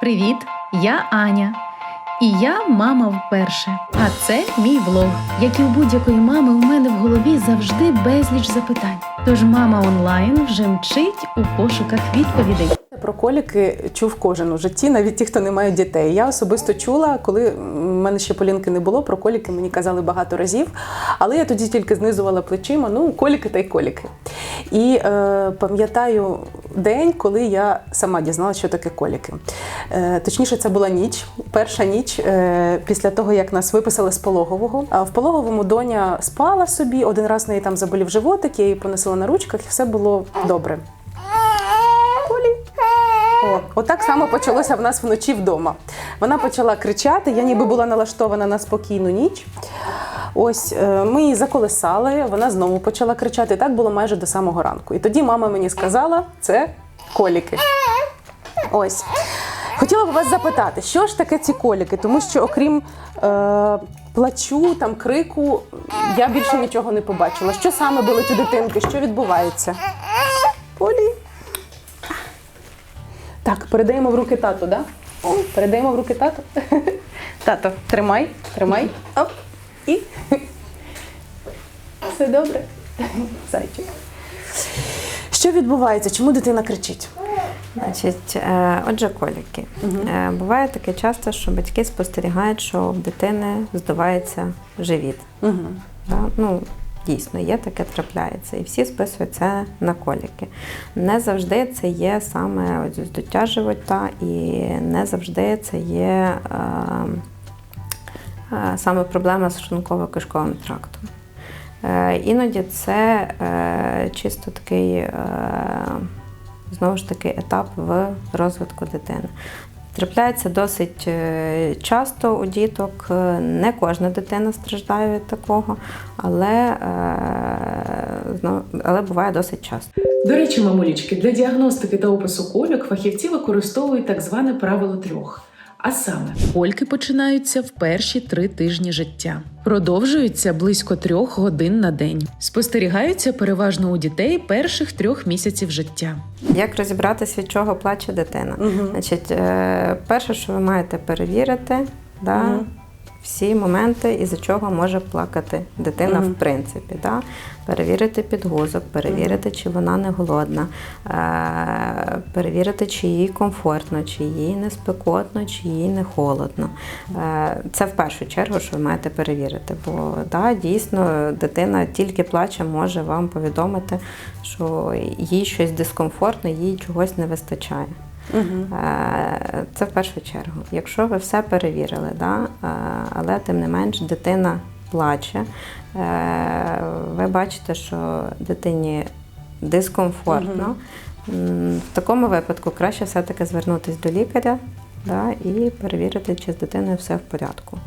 Привіт! Я Аня. І я мама вперше. А це мій влог. Як і у будь-якої мами, у мене в голові завжди безліч запитань. Тож мама онлайн вже мчить у пошуках відповідей. Про коліки чув кожен у житті, навіть ті, хто не мають дітей. Я особисто чула, коли в мене ще полінки не було, про коліки мені казали багато разів. Але я тоді тільки знизувала плечима, ну, коліки та й коліки. І е, пам'ятаю день, коли я сама дізналася, що таке коліки. Е, точніше, це була ніч, перша ніч е, після того, як нас виписали з пологового. А в пологовому доня спала собі, один раз неї там заболів животик, я її понесла на ручках, і все було добре. О, отак само почалося в нас вночі вдома. Вона почала кричати, я ніби була налаштована на спокійну ніч. Ось е, ми її заколисали, вона знову почала кричати. Так було майже до самого ранку. І тоді мама мені сказала, це коліки. Ось. Хотіла б вас запитати, що ж таке ці коліки? Тому що, окрім е, плачу, там, крику, я більше нічого не побачила. Що саме болить у дитинки? Що відбувається? Полі. Так, передаємо в руки тату, да? О, передаємо в руки тату. Тато, тримай, тримай. Оп. І. Все добре. Зайчик. Що відбувається? Чому дитина кричить? Значить, е, отже, коліки. Е, Буває таке часто, що батьки спостерігають, що в дитини здувається живіт. Угу. Да? Ну, дійсно, є таке трапляється. І всі списують це на коліки. Не завжди це є саме живота, і не завжди це є е, е, саме проблема з шлунково-кишковим трактом. Е, Іноді це е, чисто такий, знову ж таки, етап в розвитку дитини. Трапляється досить е, часто у діток. Е, Не кожна дитина страждає від такого, але, е, але буває досить часто. До речі, мамулічки, для діагностики та опису кольок фахівці використовують так зване правило трьох. А саме, Ольки починаються в перші три тижні життя, продовжуються близько трьох годин на день. Спостерігаються переважно у дітей перших трьох місяців життя. Як розібратися, від чого плаче дитина? Угу. Значить, е, перше, що ви маєте перевірити, да, Мгм. Всі моменти, із-за чого може плакати дитина, в принципі. Да? Перевірити підгузок, перевірити, чи вона не голодна, е, перевірити, чи їй комфортно, чи їй не спекотно, чи їй не холодно. Е, Це в першу чергу, що ви маєте перевірити. Бо да, дійсно дитина тільки плаче, може вам повідомити, що їй щось дискомфортно, їй чогось не вистачає. Угу. Це в першу чергу. Якщо ви все перевірили, да, е, але тим не менш дитина плаче, е, ви бачите, що дитині дискомфортно. М, В такому випадку краще все-таки звернутися до лікаря. Да, і перевірити, чи з дитиною все в порядку.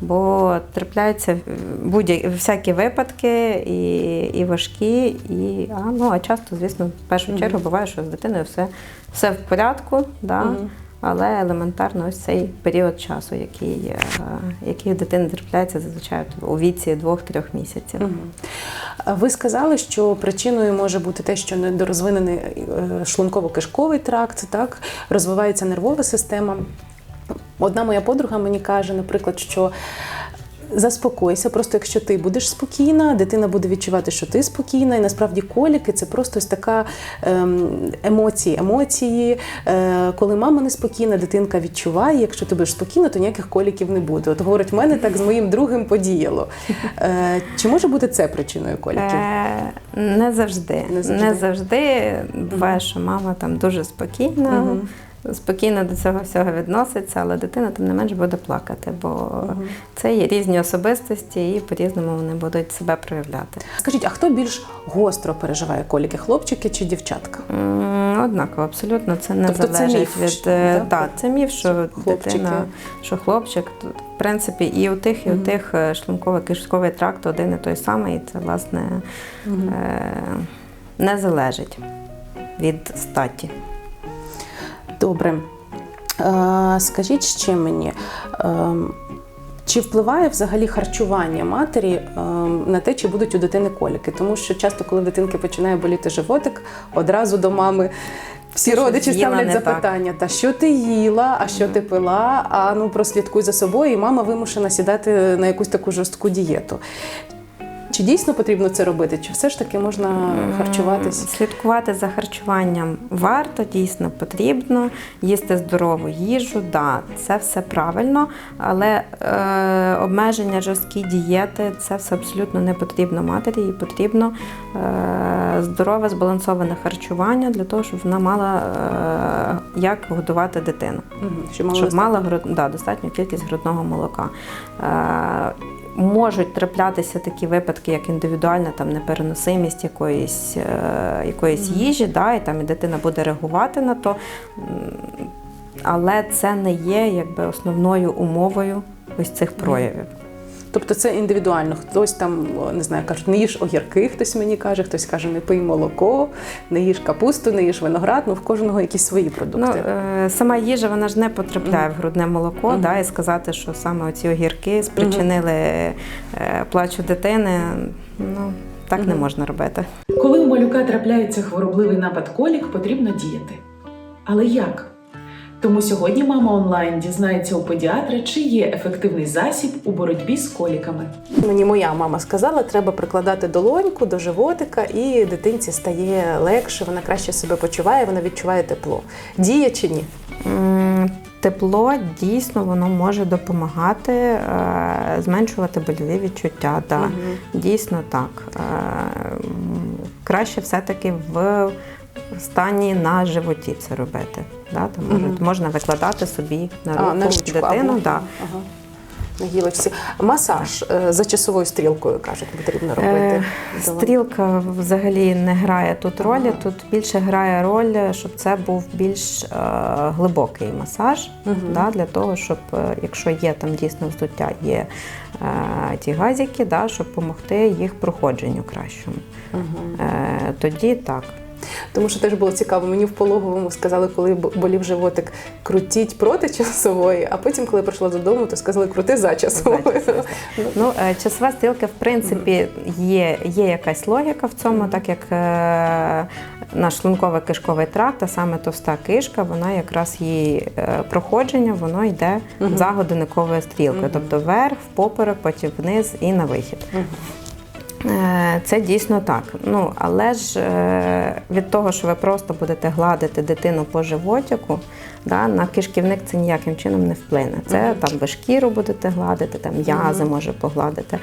Бо трапляються будь всякі випадки, і, і важкі, і а, ну, а часто, звісно, в першу чергу буває, що з дитиною все, все в порядку, да, Мгм. але елементарно ось цей період часу, який, е, який у дитини трапляється зазвичай у віці 2-3 місяців. Угу. Ви сказали, що причиною може бути те, що недорозвинений е, шлунково-кишковий тракт, так розвивається нервова система. Одна моя подруга мені каже, наприклад, що заспокойся, просто якщо ти будеш спокійна, дитина буде відчувати, що ти спокійна, і насправді коліки це просто ось така ем, емоції. Емоції, е, коли мама неспокійна, дитинка відчуває, якщо ти будеш спокійна, то ніяких коліків не буде. От говорить, в мене так з моїм другим подіяло. Е, чи може бути це причиною коліків? Е, не завжди. Не Не завжди. завжди. Буває, що мама там дуже спокійна, Мгм. Спокійно до цього всього відноситься, але дитина тим не менш буде плакати, бо Мгм. це є різні особистості і по-різному вони будуть себе проявляти. Скажіть, а хто більш гостро переживає коліки, хлопчики чи дівчатка? Однаково, абсолютно це не Тобто це залежить міф, від що- е, так? так, це міф, що Хлопчики. дитина, що хлопчик, в принципі, і у тих, і у тих е, шлунково-кишковий тракт один і той самий, і це власне Мгм. е, не залежить від статі. Добре. Е, скажіть ще мені, е, чи впливає взагалі харчування матері е, на те, чи будуть у дитини коліки? Тому що часто, коли в дитинки починає боліти животик, одразу до мами Всі родичі ставлять не так. запитання: та що ти їла, а що ти пила? А ну прослідкуй за собою, і мама вимушена сідати на якусь таку жорстку дієту. Чи дійсно потрібно це робити? Чи все ж таки можна харчуватись? Слідкувати за харчуванням варто, дійсно потрібно. Їсти здорову їжу, да, це все правильно, але е, обмеження жорсткі дієти це все абсолютно не потрібно матері. Їй потрібно е, здорове, збалансоване харчування для того, щоб вона мала е, як годувати дитину. Мгм, Щоб мала щоб мала да, достатню кількість грудного молока. Е, можуть траплятися такі випадки, як індивідуальна там, непереносимість якоїсь, е, якоїсь їжі, да, і там і дитина буде реагувати на то. Але це не є якби, основною умовою ось цих проявів. Тобто це індивідуально. Хтось там не знаю, кажуть, не їж огірки, хтось мені каже, хтось каже, не пий молоко, не їж капусту, не їж виноград. Ну в кожного якісь свої Ну, продукти. е, сама їжа вона ж не потрапляє в грудне молоко, Мгм. да, і сказати, що саме оці огірки спричинили е, плачу дитини, ну так не можна робити. Коли у малюка трапляється хворобливий напад колік, потрібно діяти. Але як? Тому сьогодні мама онлайн дізнається у педіатра, чи є ефективний засіб у боротьбі з коліками. Мені моя мама сказала, треба прикладати долоньку до животика, і дитинці стає легше, вона краще себе почуває, вона відчуває тепло. Діє чи ні? Тепло дійсно воно може допомагати е, зменшувати больові відчуття. Да. Мгм. Дійсно так. Е, краще все-таки в стані на животі це робити. Да? Там Мгм. можна викладати собі на руку, А, на ручку дитину. або- Да. Ага. На гілочці. Масаж е, за часовою стрілкою кажуть, потрібно робити. Е. Стрілка взагалі не грає тут ролі. Ага. Тут більше грає роль, щоб це був більш е, глибокий масаж, Мгм. да, для того, щоб е, якщо є там дійсно вздуття, є е, ті газики, да, щоб допомогти їх проходженню кращому. Мгм. Е, тоді так. Тому що теж було цікаво. Мені в пологовому сказали, коли болів животик, крутіть проти часової, а потім, коли прийшла додому, то сказали крути за часовою. Ну, е, часова стрілка, в принципі, є, є якась логіка в цьому, так як е, наш шлунково-кишковий тракт, а саме товста кишка, вона якраз її е, проходження, воно йде за годинниковою стрілкою, тобто вверх, в поперек, потім вниз і на вихід. Е, Це дійсно так. Ну, але ж е, від того, що ви просто будете гладити дитину по животику, да, на кишківник це ніяким чином не вплине. Це Мгм. там ви шкіру будете гладити, там м'язи може погладити.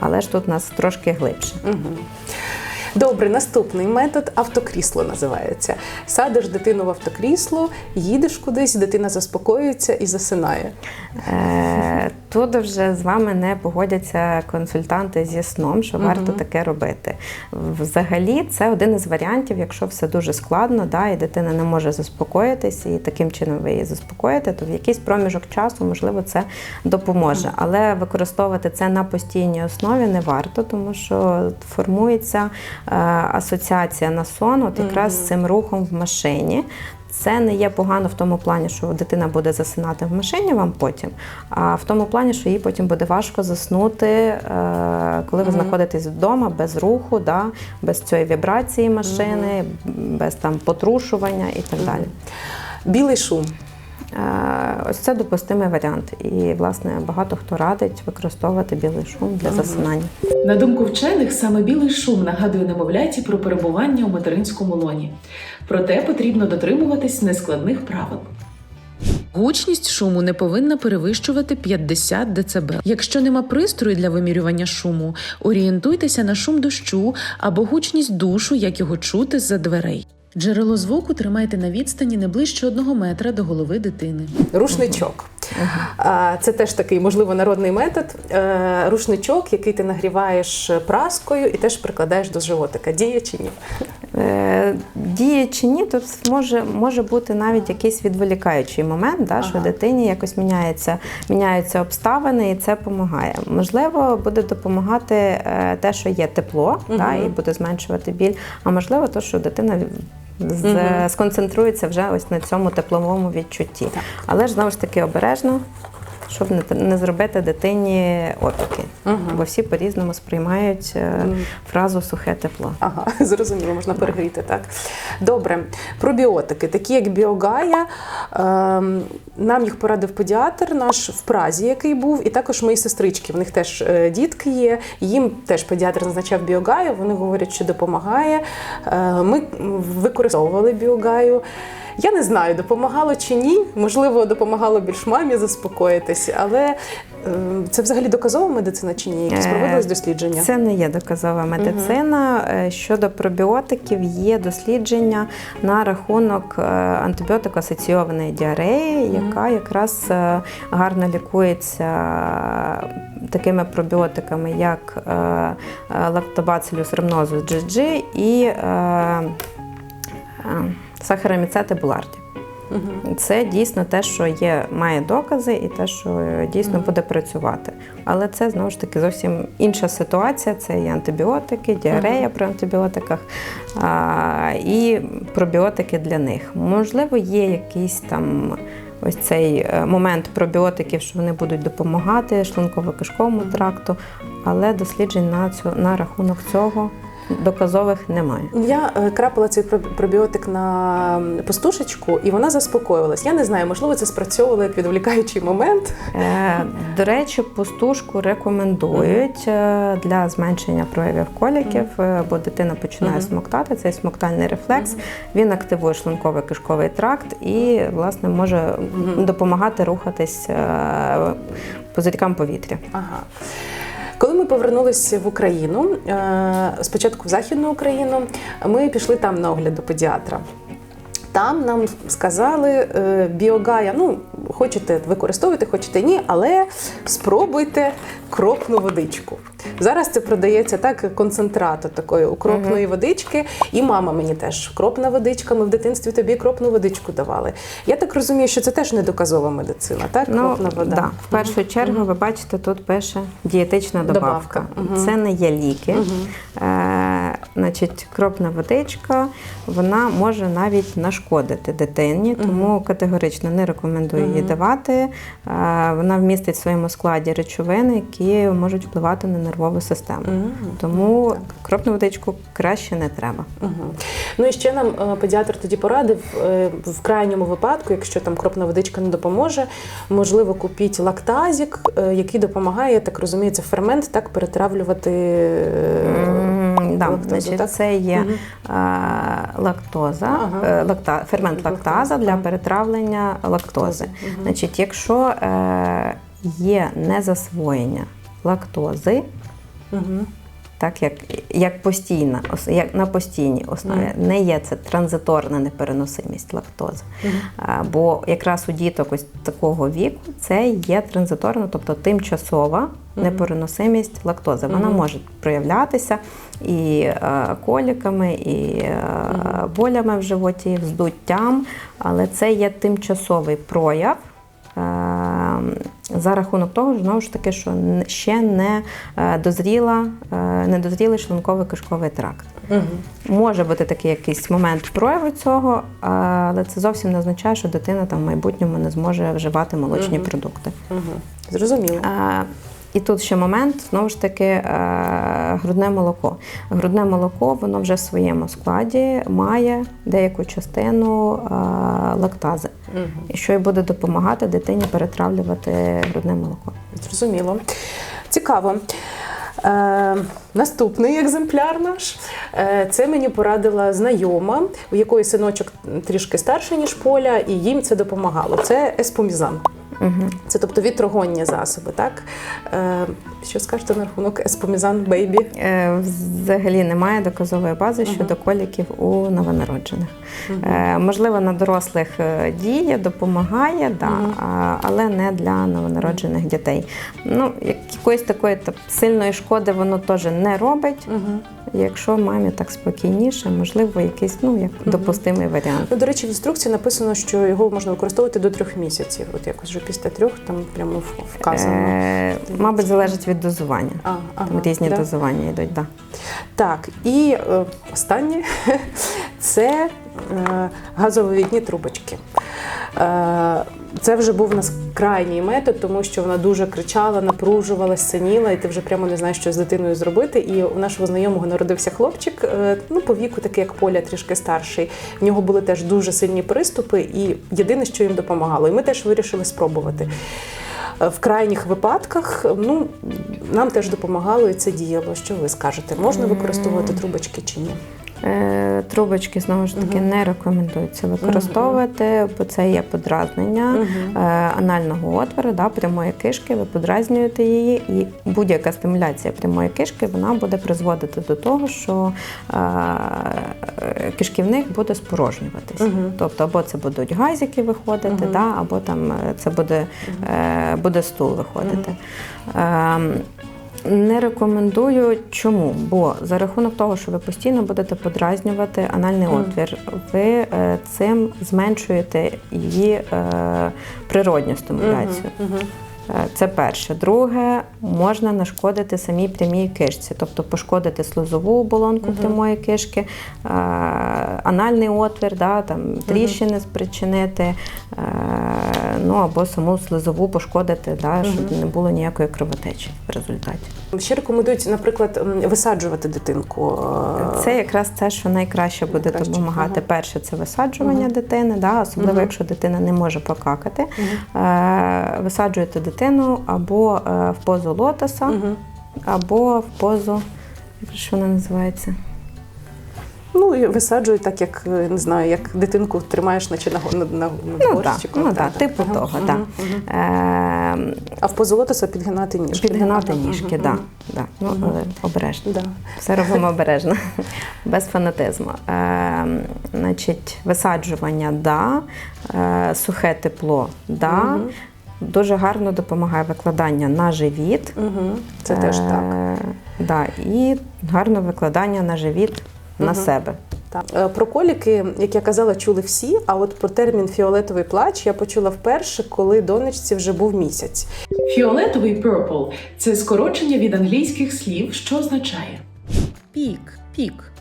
Але ж тут у нас трошки глибше. Мгм. Добре, наступний метод автокрісло називається. Садиш дитину в автокрісло, їдеш кудись, дитина заспокоюється і засинає. Е, Тут вже з вами не погодяться консультанти зі сном, що варто Мгм. таке робити. Взагалі, це один із варіантів, якщо все дуже складно, да, і дитина не може заспокоїтись, і таким чином ви її заспокоїте, то в якийсь проміжок часу, можливо, це допоможе. Але використовувати це на постійній основі не варто, тому що формується е, асоціація на сон, от якраз з цим рухом в машині. Це не є погано в тому плані, що дитина буде засинати в машині вам потім, а в тому плані, що їй потім буде важко заснути, е, коли ви знаходитесь вдома без руху, да, без цієї вібрації машини, без там потрушування і так далі. Білий шум. Е, Ось це допустимий варіант. І, власне, багато хто радить використовувати білий шум для засинання. На думку вчених, саме білий шум нагадує немовляті про перебування у материнському лоні. Проте потрібно дотримуватись нескладних правил. Гучність шуму не повинна перевищувати 50 дБ. Якщо нема пристрою для вимірювання шуму, орієнтуйтеся на шум дощу або гучність душу, як його чути з-за дверей. Джерело звуку тримайте на відстані не ближче одного метра до голови дитини. Рушничок. Це теж такий, можливо, народний метод. Е, Рушничок, який ти нагріваєш праскою і теж прикладаєш до животика. Діє чи ні? Е, Діє чи ні, тут може, може бути навіть якийсь відволікаючий момент, да, що дитині якось міняється, міняються обставини, і це допомагає. Можливо, буде допомагати е, те, що є тепло, да, і буде зменшувати біль. А можливо, то, що дитина з- угу. сконцентрується вже ось на цьому тепловому відчутті. Так. Але ж знову ж таки обережно. Щоб не, зробити дитині опіки. Мгм. Бо всі по-різному сприймають е, фразу сухе тепло. Ага, зрозуміло, можна перегріти, так. Добре, пробіотики, такі як біогая. Ем, нам їх порадив педіатр наш в Празі, який був, і також мої сестрички. В них теж е, дітки є. Їм теж педіатр назначав біогаю. Вони говорять, що допомагає. Е, ми використовували біогаю. Я не знаю, допомагало чи ні. Можливо, допомагало більш мамі заспокоїтись, але е, це взагалі доказова медицина чи ні? Якісь Е, проводились дослідження? Це не є доказова медицина. Е, Щодо пробіотиків, є дослідження на рахунок антибіотико-асоційованої діареї, яка якраз гарно лікується такими пробіотиками, як лактобацилюс ремнозус GG і сахароміцети буларді. Це дійсно те, що є, має докази, і те, що е, дійсно буде працювати. Але це знову ж таки зовсім інша ситуація. Це і антибіотики, діарея при антибіотиках а, і пробіотики для них. Можливо, є якийсь там. Ось цей е, момент пробіотиків, що вони будуть допомагати шлунково-кишковому тракту, але досліджень на цю на рахунок цього доказових немає. Я е, крапала цей пробіотик на м, пустушечку, і вона заспокоювалась. Я не знаю, можливо, це спрацьовувало як відволікаючий момент. Е, До речі, пустушку рекомендують е, для зменшення проявів коліків, бо дитина починає смоктати. Цей смоктальний рефлекс він активує шлунково-кишковий тракт і, власне, може допомагати рухатись пузирькам повітря. Ага. Коли ми повернулися в Україну, е, спочатку в Західну Україну, ми пішли там на огляд до педіатра. Там нам сказали е, біогая, ну, хочете використовуйте, хочете ні, але спробуйте кропну водичку. Зараз це продається так концентрат от такої укропної водички. І мама мені теж кропна водичка. Ми в дитинстві тобі кропну водичку давали. Я так розумію, що це теж не доказова медицина, так? Кропна вода. Ну, Да. В першу чергу, ви бачите, тут пише дієтична добавка. Добавка. Мгм. Це не є ліки. Е, значить, кропна водичка вона може навіть нашкодити дитині, тому категорично не рекомендую її давати. Е, вона вмістить в своєму складі речовини, які можуть впливати на нервову систему. Мгм. Тому кропну водичку краще не треба. Угу. Ну і ще нам е, педіатр тоді порадив е, в крайньому випадку, якщо там кропна водичка не допоможе, можливо, купіть лактазік, е, який допомагає, я так розумію, це фермент, так перетравлювати. е, Да, лактозу, значить, так? це є е, лактоза, Ага. е, лакта, фермент Лактаза, для перетравлення лактози. Мгм. Значить, якщо е, є незасвоєння лактози, Мгм. так як, як постійна, як на постійній основі, не є це транзиторна непереносимість лактози. А, Бо якраз у діток ось такого віку це є транзиторна, тобто тимчасова непереносимість лактози. Вона може проявлятися і е, коліками, і е, болями в животі, вздуттям, але це є тимчасовий прояв. е, За рахунок того, знову ж таки, що ще не е, дозріла, е, не дозрілий шлунковий кишковий тракт. Мгм. Може бути такий якийсь момент прояву цього, але це зовсім не означає, що дитина там в майбутньому не зможе вживати молочні Мгм. продукти. Мгм. Зрозуміло. А, І тут ще момент, знову ж таки, е, грудне молоко. Грудне молоко воно вже в своєму складі має деяку частину е, лактази, Мгм. і що й буде допомагати дитині перетравлювати грудне молоко. Зрозуміло. Цікаво. Е, наступний екземпляр наш. Е, це мені порадила знайома, у якої синочок трішки старший, ніж Поля, і їм це допомагало. Це еспомізан. Угу. Це тобто вітрогонні засоби, так? Е, що скажете на рахунок еспомізан бейбі? Е, Взагалі немає доказової бази щодо коліків у новонароджених. Е, Можливо, на дорослих е, діє, допомагає, да, а, але не для новонароджених дітей. Ну, якоїсь такої та, сильної шкоди воно теж не робить. Угу. Якщо мамі так спокійніше, можливо, якийсь ну, як допустимий варіант. Ну, до речі, в інструкції написано, що його можна використовувати до трьох місяців. От якось вже після трьох там прямо вказано. Е, Мабуть, залежить від дозування. А, ага, Там різні да? дозування йдуть. Да. Так, і е, останнє це е, газовивідні трубочки. Е, Це вже був у нас крайній метод, тому що вона дуже кричала, напружувалась, синіла, і ти вже прямо не знаєш, що з дитиною зробити. І у нашого знайомого народився хлопчик, е, ну по віку, такий як Поля, трішки старший. В нього були теж дуже сильні приступи, і єдине, що їм допомагало. І ми теж вирішили спробувати. Е, В крайніх випадках ну, нам теж допомагало і це діяло. Що ви скажете? Можна використовувати трубочки чи ні? Е, Трубочки знову ж таки не рекомендується використовувати, бо це є подразнення е, анального отвору, да, прямої кишки. Ви подразнюєте її, і будь-яка стимуляція прямої кишки вона буде призводити до того, що е, кишківник буде спорожнюватись. Тобто, або це будуть газики виходити, да, або там е, це буде, е, буде стул виходити. Ем, не рекомендую. Чому? Бо за рахунок того, що ви постійно будете подразнювати анальний отвір, ви е, цим зменшуєте її е, природню стимуляцію. Е, Це перше. Друге, можна нашкодити самій прямій кишці, тобто пошкодити слизову оболонку прямої кишки, е, анальний отвір, да, там, тріщини спричинити, е, ну або саму слизову пошкодити, да, щоб не було ніякої кровотечі в результаті. Ще рекомендують, наприклад, висаджувати дитинку. е, Це якраз те, що найкраще буде Найкраще. допомагати. Ага. Перше це висаджування дитини, да, особливо якщо дитина не може покакати. Е, висаджуєте дитину або е, в позу лотоса, або в позу, як вона називається? Ну і висаджують так, як е, не знаю, як дитинку тримаєш, наче на, на, на, на Ну так, ну, Так, типу Ага, того, так. Е, А в позу підгинати ніжки. підгинати ніжки, так. Да. Ну, але обережно. Да. Все робимо обережно, без фанатизму. Е, значить, висаджування да, е, сухе тепло да. Дуже гарно допомагає викладання на живіт. Угу. Це теж так. Е, Да, і гарно викладання на живіт на себе. Так. Е, Про коліки, як я казала, чули всі. А от про термін фіолетовий плач я почула вперше, коли донечці вже був місяць. Фіолетовий purple – це скорочення від англійських слів, що означає Пік, пік.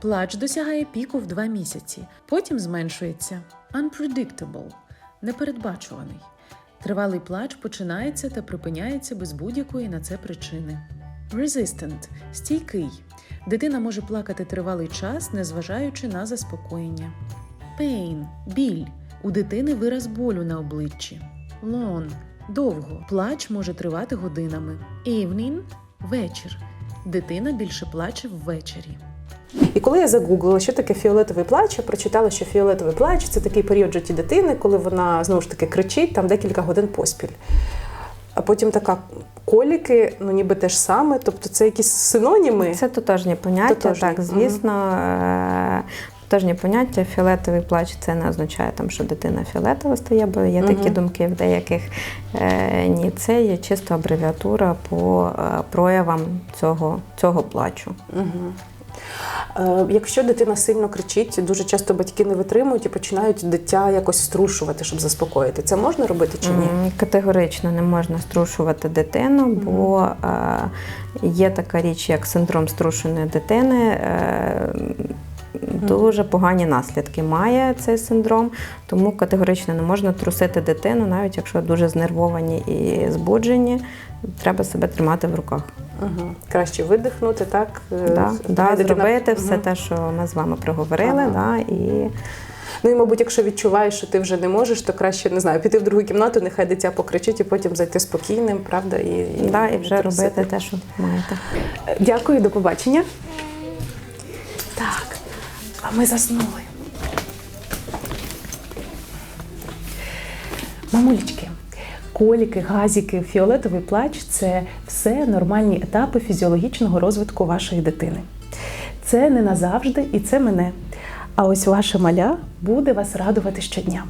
Плач досягає піку в два місяці, потім зменшується. Unpredictable – непередбачуваний. Тривалий плач починається та припиняється без будь-якої на це причини. Resistant – стійкий. Дитина може плакати тривалий час, незважаючи на заспокоєння. Pain – біль. У дитини вираз болю на обличчі. Long – довго. Плач може тривати годинами. Evening – вечір. Дитина більше плаче ввечері. І коли я загуглила, що таке фіолетовий плач, я прочитала, що фіолетовий плач це такий період в житті дитини, коли вона знову ж таки кричить там декілька годин поспіль. А потім така коліки, ну ніби те ж саме, тобто це якісь синоніми. Це тотожні поняття, Тотожні, так, звісно. е, Тотожні поняття, фіолетовий плач це не означає, там, що дитина фіолетова стає, бо є такі думки в деяких. Е, ні, це є чисто абревіатура по е, проявам цього, цього плачу. Е, Якщо дитина сильно кричить, дуже часто батьки не витримують і починають дитя якось струшувати, щоб заспокоїти. Це можна робити чи ні? Категорично не можна струшувати дитину, бо е, є така річ, як синдром струшеної дитини. Е, Дуже погані наслідки має цей синдром, тому категорично не можна трусити дитину, навіть якщо дуже знервовані і збуджені, треба себе тримати в руках. Угу. Краще видихнути, так? Е, Да, да, зробити все Мгм. те, що ми з вами проговорили. Ага. Да, і Ну і, мабуть, якщо відчуваєш, що ти вже не можеш, то краще не знаю, піти в другу кімнату, нехай дитя покричить і потім зайти спокійним, правда? І, і, да, і вже робити те, що маєте. Дякую, до побачення. Так, а ми заснули. Мамулечки, коліки, газіки, фіолетовий плач це все нормальні етапи фізіологічного розвитку вашої дитини. Це не назавжди і це мене. А ось ваше маля буде вас радувати щодня.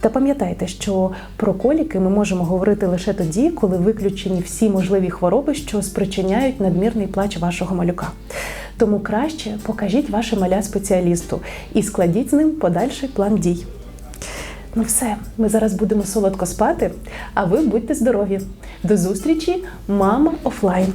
Та пам'ятайте, що про коліки ми можемо говорити лише тоді, коли виключені всі можливі хвороби, що спричиняють надмірний плач вашого малюка. Тому краще покажіть ваше маля спеціалісту і складіть з ним подальший план дій. Ну все, ми зараз будемо солодко спати, а ви будьте здорові. До зустрічі, мама офлайн!